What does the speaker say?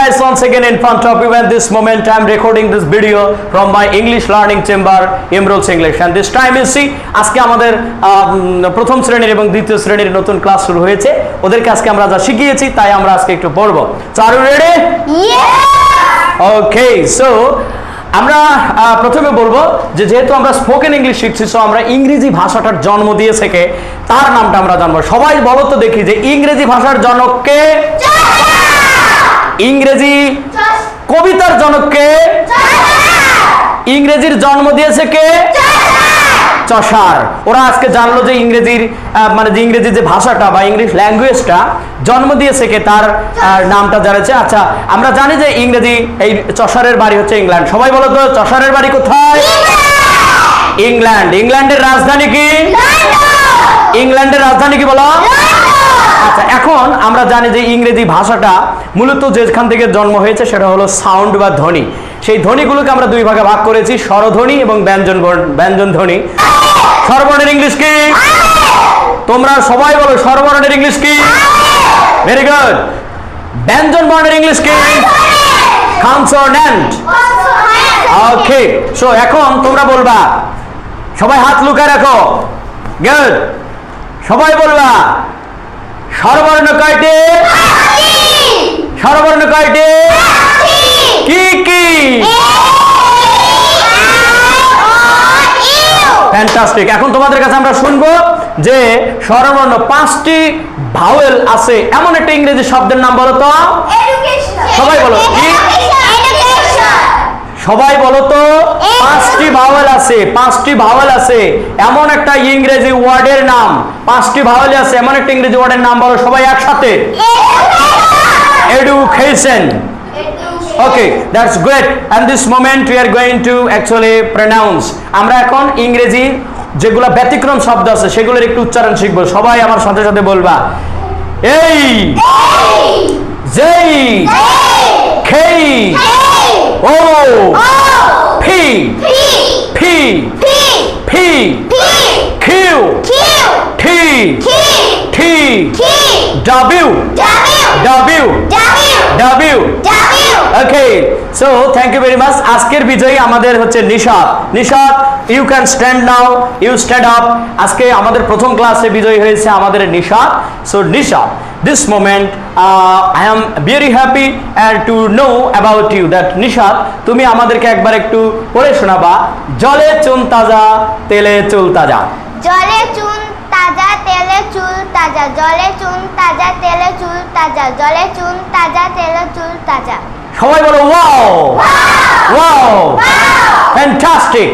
guys once again in front of you at this moment I'm recording this video from my English learning chamber Emeralds English. And this time you see আজকে আমাদের প্রথম শ্রেণির এবং দ্বিতীয় শ্রেণির নতুন class শুরু হয়েছে। ওদেরকে আজকে আমরা যা শিখিয়েছি তাই আমরা আজকে একটু পড়ব। So are you ready? Okay so আমরা প্রথমে বলব যে যেহেতু আমরা স্পোকেন ইংলিশ শিখছি সো আমরা ইংরেজি ভাষাটার জন্ম দিয়ে থেকে তার নামটা আমরা জানব। সবাই বলো তো দেখি যে ইংরেজি ভাষার জনককে ইংরেজি কবিতার জনককে ইংরেজির জন্ম দিয়েছে কে? চষার। ওরা আজকে জানলো যে ইংরেজির মানে যে ইংরেজি যে ভাষাটা বা ইংলিশ ল্যাঙ্গুয়েজটা জন্ম দিয়েছে কে তার নামটা জানাচ্ছে আচ্ছা আমরা জানি যে ইংরেজি এই চষারের বাড়ি হচ্ছে ইংল্যান্ড। সবাই বলো তো চষারের বাড়ি কোথায়? ইংল্যান্ড। ইংল্যান্ডের রাজধানী কি? ইংল্যান্ডের রাজধানী কি বলো? আচ্ছা এখন আমরা জানি যে ইংরেজি ভাষাটা মূলত যেখান থেকে জন্ম হয়েছে সেটা হলো সাউন্ড বা ধ্বনি। সেই ধ্বনিগুলোকে আমরা দুই ভাগে ভাগ করেছি, স্বরধ্বনি এবং ব্যঞ্জন ব্যঞ্জন ধ্বনি। স্বরবর্ণের ইংলিশ কি? তোমরা সবাই বলো, স্বরবর্ণের ইংলিশ কি? ভেরি গুড ব্যঞ্জন বর্ণের ইংলিশ কি? কনসোনেন্ট ওকে সো এখন তোমরা বলবা, সবাই হাত লুকায় রাখো। গুড সবাই বলবা স্বরবর্ণ কয়টি? স্বরবর্ণ কয়টি? কি কি? ফ্যান্টাস্টিক এখন তোমাদের কাছে আমরা শুনব যে স্বরবর্ণ পাঁচটি ভাওয়েল আছে। এমন একটা ইংরেজি শব্দের নাম বলো তো। সবাই বলো, কি? সবাই বলো তো পাঁচটি ভাওয়েল আছে পাঁচটি ভাওয়েল আছে। এমন একটা ইংরেজি ওয়ার্ডের নাম পাঁচটি ভাওয়েল আছে এমন একটা ইংরেজি ওয়ার্ডের নাম বলো সবাই একসাথে। Education. Okay that's great and this moment we are going to actually pronounce আমরা এখন ইংরেজি যেগুলো ব্যতিক্রম শব্দ আছে সেগুলোর একটু উচ্চারণ শিখব। সবাই আমার সাথে সাথে বলবা। এই। যেই। খেই। O P P P P Q Q T T T W W W W okay so thank you very much আজকের বিজয়ী আমাদের হচ্ছে Nishad Nishad you can stand now you stand up আজকে আমাদের প্রথম ক্লাসে বিজয়ী হয়েছে আমাদের Nishad so Nishad this moment I am very happy and to know about you that Nishad তুমি আমাদেরকে একবার একটু পড়ে শোনাবা। জলে চুন তাজা তেলে চুল তাজা। জলে চুন তাজা তেলে চুল তাজা। জলে চুন তাজা তেলে চুল তাজা। জলে চুন সবাই বলো ওয়াও ওয়াও ফ্যান্টাস্টিক